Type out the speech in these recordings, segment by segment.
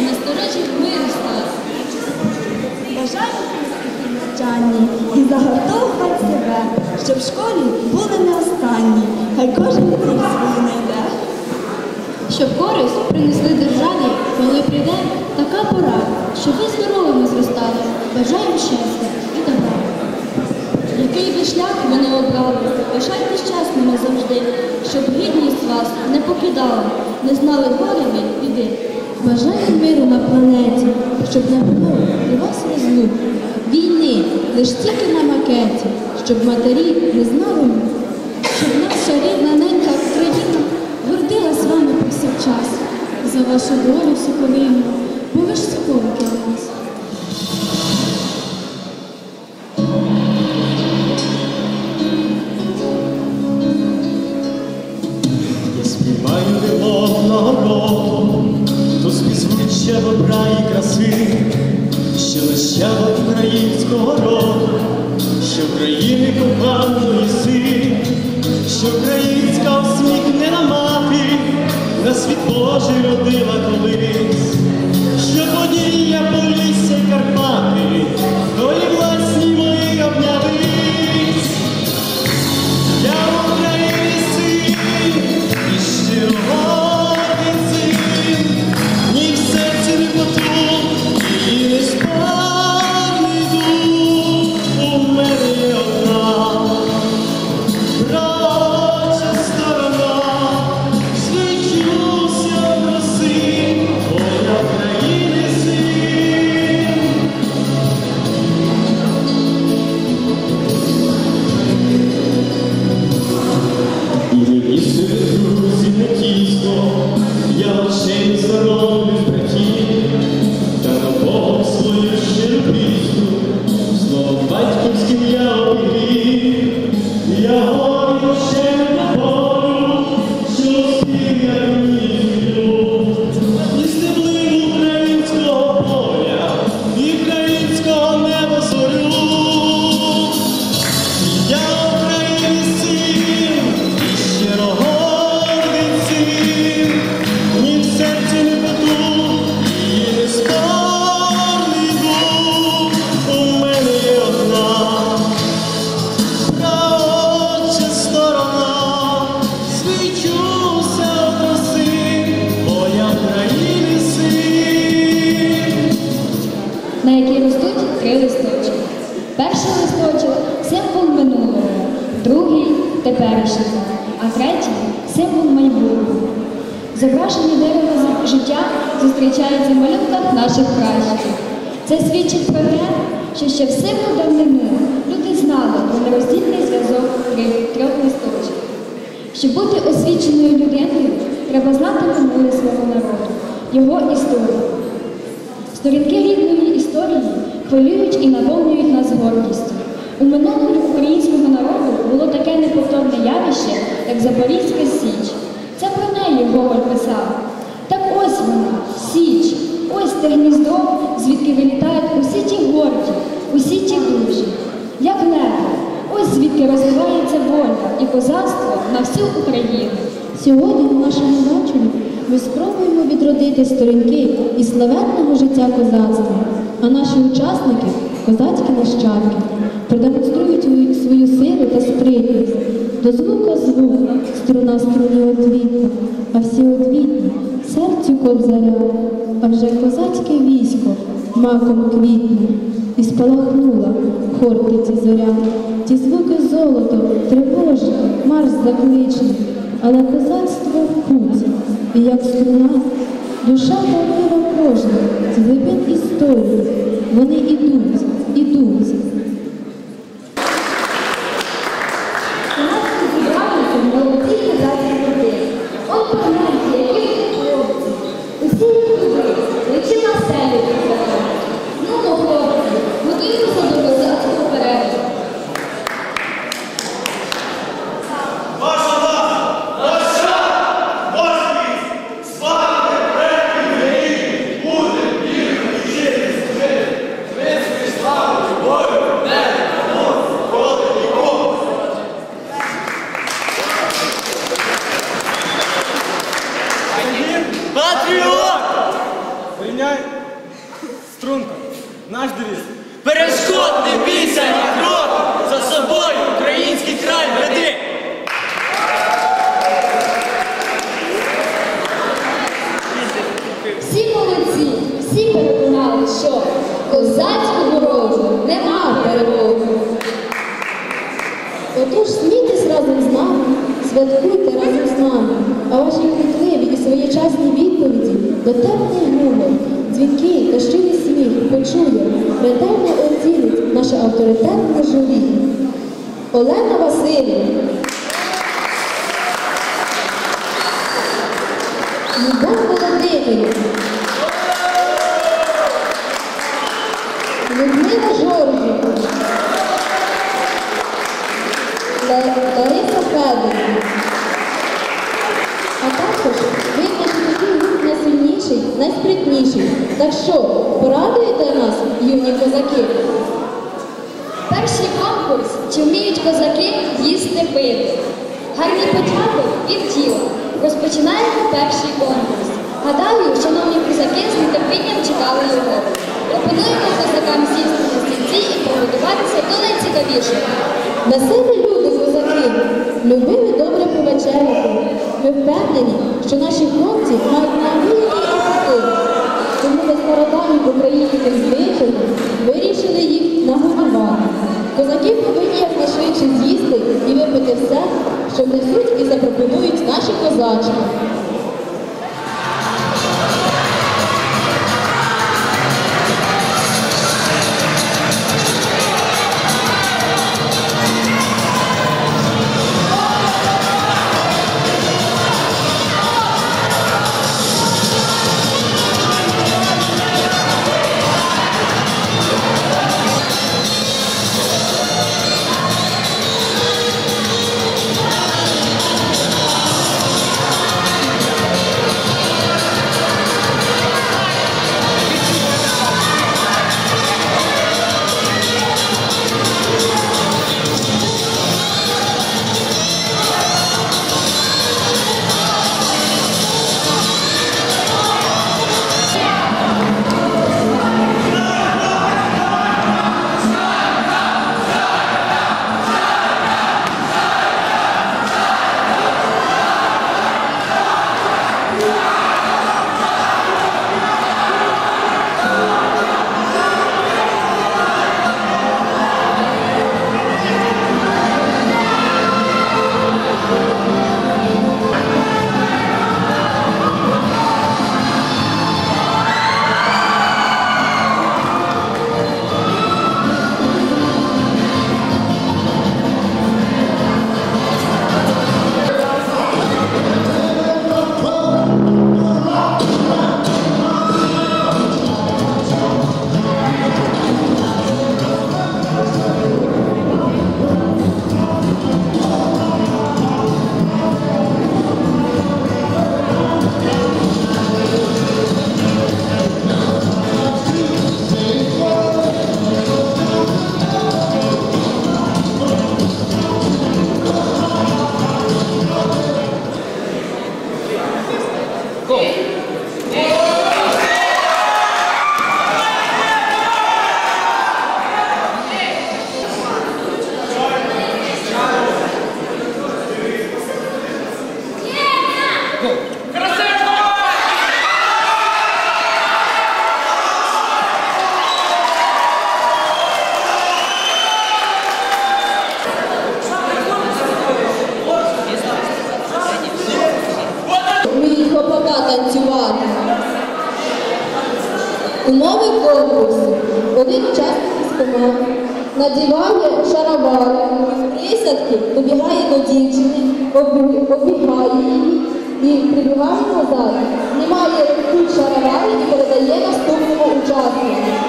і насторожить мир нас. Бажаю навчанні і загартовувати себе, щоб в школі були не останні, хай кожен рік свій найде. Щоб користь принесли державі, коли прийде така пора, щоб ви здоровими зростали, бажаємо щастя і добра. Який би шлях ви не обрали, лишайте щасними завжди, щоб гідність вас не покидала, не знали горя ви біди. Бажаю миру на планеті, щоб не було у вас розлук, війни лиш тільки на макеті, щоб матері не знали, щоб наша рідна ненька гордила з вами повсякчас за вашу волю соколину, бо ви ж соколики у нас. Теперішнього, а третій символ майбутнього. Зображення дерева життя зустрічається в малюнках наших пращурів. Це свідчить про те, що ще в сиву давнину люди знали про нероздільний зв'язок трьох- трьох. Щоб бути освіченою людиною, треба знати минуле свого народу, його історію. Сторінки рідної історії хвилюють і наповнюють нас гордістю. У минулому українського народу було таке неповторне явище, як Запорізька Січ. Це про неї Гоголь писав. Так ось вона, Січ, ось те гніздо, звідки вилітають усі ті горді, усі ті душі. Як небо, ось звідки розвивається воля і козацтво на всю Україну. Сьогодні в нашому вечорі ми спробуємо відродити сторінки із славетного життя козацтва, а наші учасники, козацькі нащадки, продемонструють свою- силу та спритність. До звука звук, струна струні одвітна, а всі одвітні серцю кобзаря, а вже козацьке військо маком квітне, і спалахнула хортиці зоря. Ті звуки золото, тривожні, марш закличний, але козацтво в путь, і як струна, душа палива кожна, з глибин історії, вони ідуть, ідуть. Любов Володимирівна. Людмила. Ле- Лариса Федорівна. А також гурт найсильніший, найспритніший. Так що, порадуєте нас, юні козаки? Перший конкурс, чи вміють козаки їсти пити. Гарні початок від тіла. Розпочинаємо перший конкурс. Гадаю, шановні козаки з нетерпінням чекали його. Пропонуємо козакам сісти на стільці і приготуватися до найцікавішого. Веселі люди, козаки, любили добре повечеряти. Ми впевнені, що наші хлопці мають неабиякий апетит. Тому ми стародавніх українських звичаїв вирішили їх нагодувати. Козаки повинні якнайшвидше з'їсти і випити все, що несуть і запропонують наші козачки. Умови конкурсу. Один учасник із команди надіває шаровари, з присядки добігає до дівчини, обігає її і прибігає назад, знімає тут шаровари і передає наступному учаснику.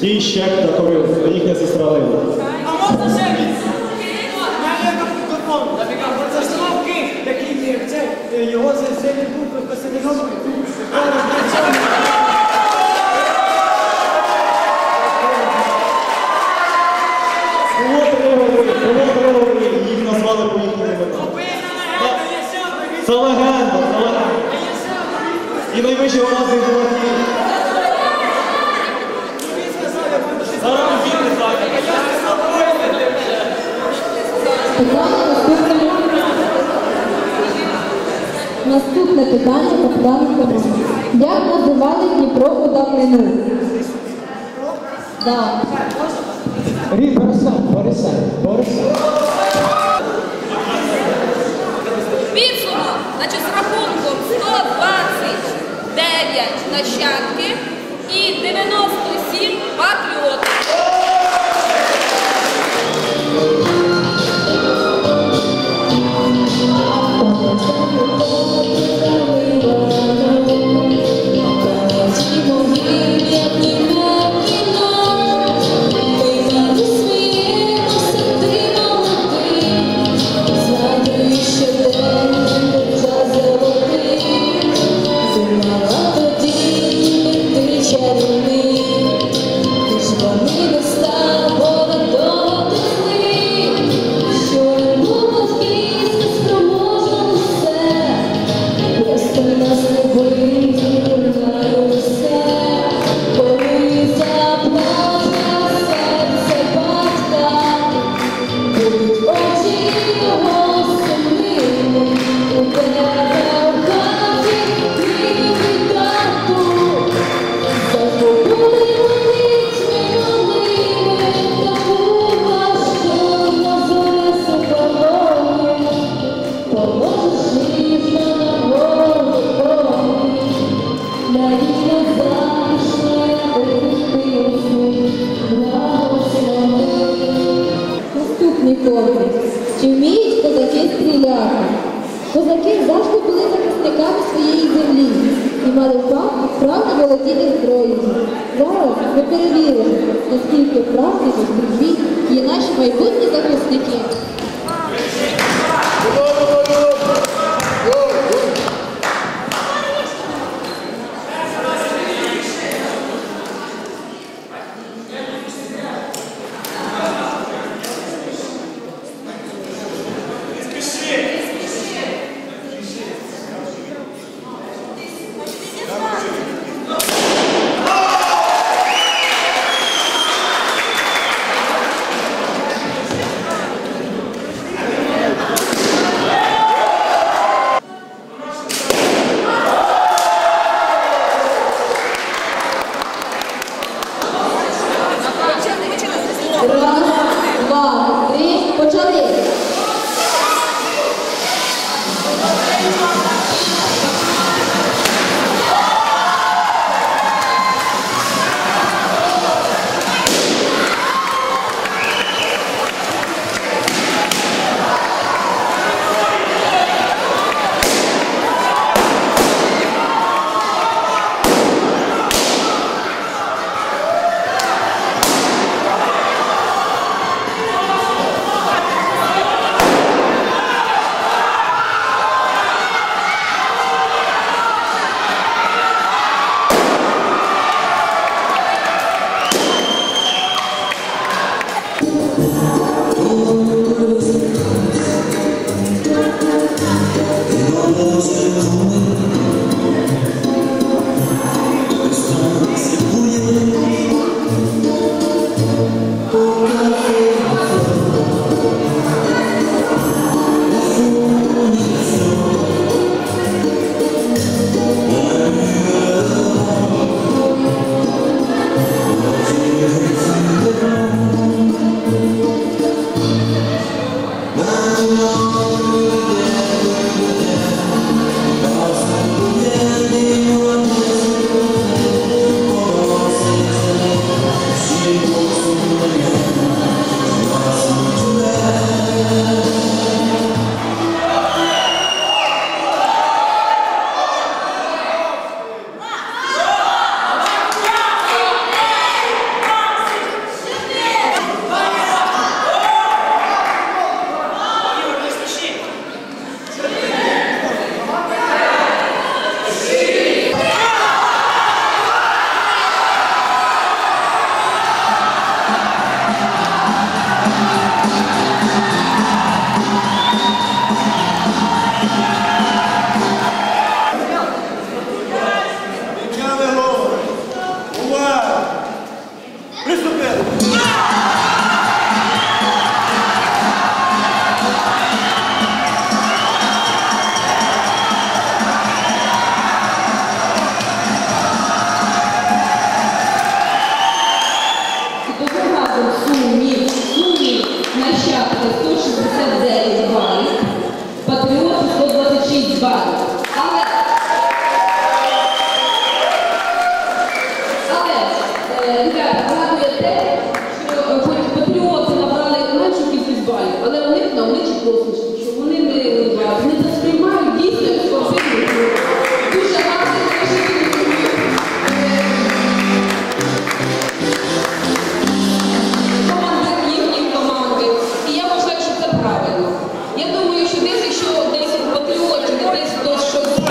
Щек та корив, їхня сестра Лена. А можна ще. Це ж словки, які це його з цей був переговори, їх назвали по їхнім іменам. Це легенда, це легенда. І найвищий власний була питання капітану команди. Як називали Дніпро у давнину? Да. Рі, Борисан, Борисан, Борисан. Підсумок, значить, з рахунком 129 нащадки і 97 патріоти. використовується.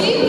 ¿Sí?